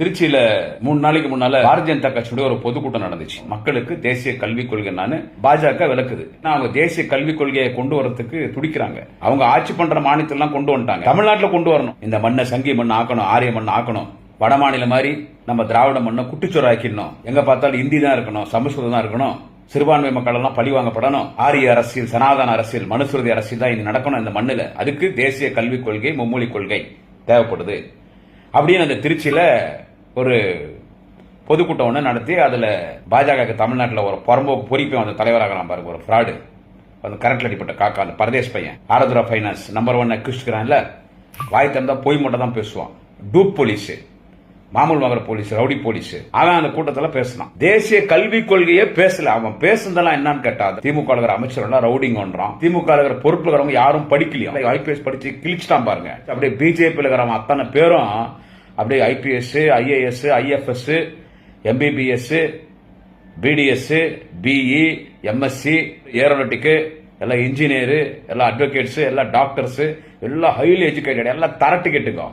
திருச்சியில மூணு நாளைக்கு முன்னால பாரதிய ஜனதா கட்சியுடைய ஒரு பொதுக்கூட்டம் நடந்துச்சு. மக்களுக்கு தேசிய கல்விக் கொள்கை பாஜக விளக்குது. அவங்க தேசிய கல்விக் கொள்கையை கொண்டு வரதுக்கு துடிக்கிறாங்க. அவங்க ஆட்சி பண்ற மாநிலத்தெல்லாம் கொண்டு வந்துட்டாங்க. தமிழ்நாட்டில் கொண்டு வரணும். இந்த மண்ணை சங்கி மண் ஆக்கணும் ஆரிய மண் ஆக்கணும். வட மாநிலம் மாதிரி நம்ம திராவிட மண்ணை குட்டிச்சோராக்கிடணும் எங்க பார்த்தாலும் இந்தி தான் இருக்கணும் சமஸ்கிருதம் தான் இருக்கணும். சிறுபான்மை மக்கள் எல்லாம் பழி வாங்கப்படணும். ஆரிய அரசியல் சனாதன அரசியல் மனுசுருதி அரசியல் தான் இது நடக்கணும் இந்த மண்ணில். அதுக்கு தேசிய கல்விக் கொள்கை மும்மொழி கொள்கை தேவைப்படுது. அப்படின்னு அந்த திருச்சியில ஒரு பொதுக்கூட்டம் ஒன்று நடத்தி அதில் பாஜக தமிழ்நாட்டில் ஒரு புறம்போக்கு பொறிப்பை அந்த தலைவராகிறான் பாருங்க ஒரு ஃப்ராடு அந்த கரண்ட்ல அடிப்பட்ட காக்கா அந்த பரதேஷ் பையன். ஆரதுரா ஃபைனான்ஸ் நம்பர் ஒன் கிறிஸ்துக்கிறான்ல? வாய் திறந்தா பொய் மட்டும் தான் பேசுவான். டூப் போலீஸு மாமூல் மகர போலீஸ் ரவுடி போலீஸ். அவன் அந்த கூட்டத்தில் பேசினான். தேசிய கல்விக் கொள்கையே பேசல. அவன் பேசுனதெல்லாம் என்னன்னு கேட்டா திமுக அமைச்சர் எல்லாம் ரவுடிங் ஒன்றான். திமுக இருக்கிற பொறுப்புல இருக்கிறவங்க யாரும் படிக்கலையும் ஐபிஎஸ் படிச்சு கிழிச்சிட்டான் பாருங்க. அப்படியே பிஜேபி இருக்கிறவன் அத்தனை பேரும் அப்படியே IPS IAS IFS MBBS BDS BE MSc ஏரோனட்டிக்கு எல்லாம் இன்ஜினியரு எல்லாம் அட்வொகேட்ஸு எல்லாம் டாக்டர்ஸு எல்லாம் ஹைலி எஜுகேட்டட் எல்லாம் தரட்டு கேட்டுக்கோ